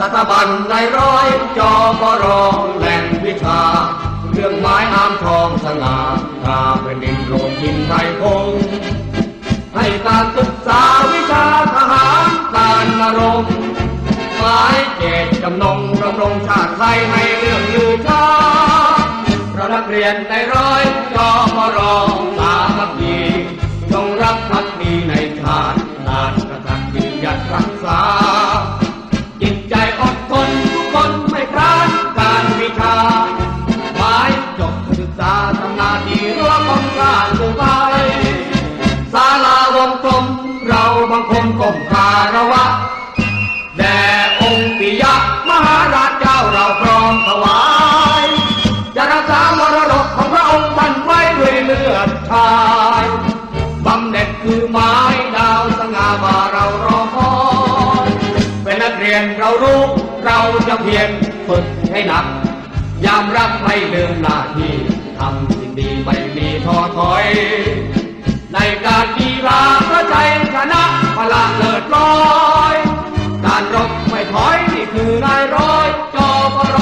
สถาบันในร้อยจอปรแหล่งวิชา เรื่องไม้น้ำทองสง่าตาเป็นดินโรงยินไทยพงให้การศึกษาวิชาทหารการนรงค์หมายเจตจำนงดำรงชาติไทยให้เรื่องลือชาเพราะนักเรียนในร้อยจอปรสามัค มเราบังคมก้มคารวะแด่องค์ปิยะมหาราชเจ้าเราพร้อมถวายจะรักษามรดกของพระองค์ท่านไว้ด้วยเลือดชายบำเหน็จคือไม้ดาวสง่าว่าเรารอคอยเป็นนักเรียนเรารู้เราจะเพียรฝึกให้หนัก ยามรักไม่ลืมหน้าที่ทำสิ่งดีไม่มีท้อถอย ในการกีฬา พระใจชนะพละเลิศลอย การรบไม่ถอยนี่คือนายร้อยจอปร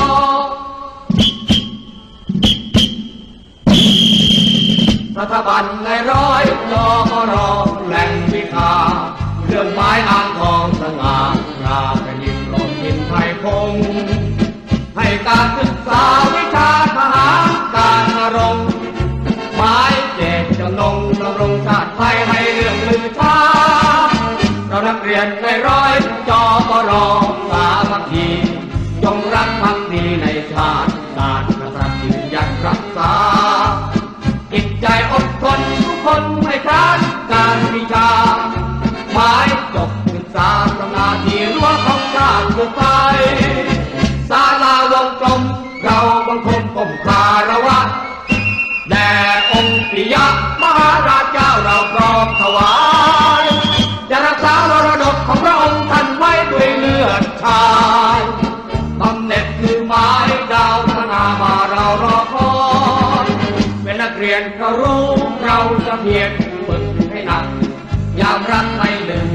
สถาบันในร้อยจอปรอแหล่งวิชาเรื่องไม้อ่างทองสง่าราเป็นยินโลมยินไทยพงให้การศึกษาวิชาทหารการนรงค์หมายเจตจำนงดำรงชาติไทยให้เรื่องลือชา รียนในร้อยจอปรสามัคคีจงรักภักดีในชาติศาสตร์กษัตริย์ยืนหยัดรักษาจิตใจอดทนทุกคนไม่คลานการวิชาหมายจบศึกษาทำหนาที่รั้วของชาติสืบไปศาลาวงกลมเราบังคมก้มคารวะแด่องค์ปิยะมหาราชเจ้าเราพร้อมถวาย หน็จคือไม้ดาวพนามาเรารอคอยเป็นนักเรียนเรารู้เราจะเพียรฝึกให้หนักยามรักไม่ลืม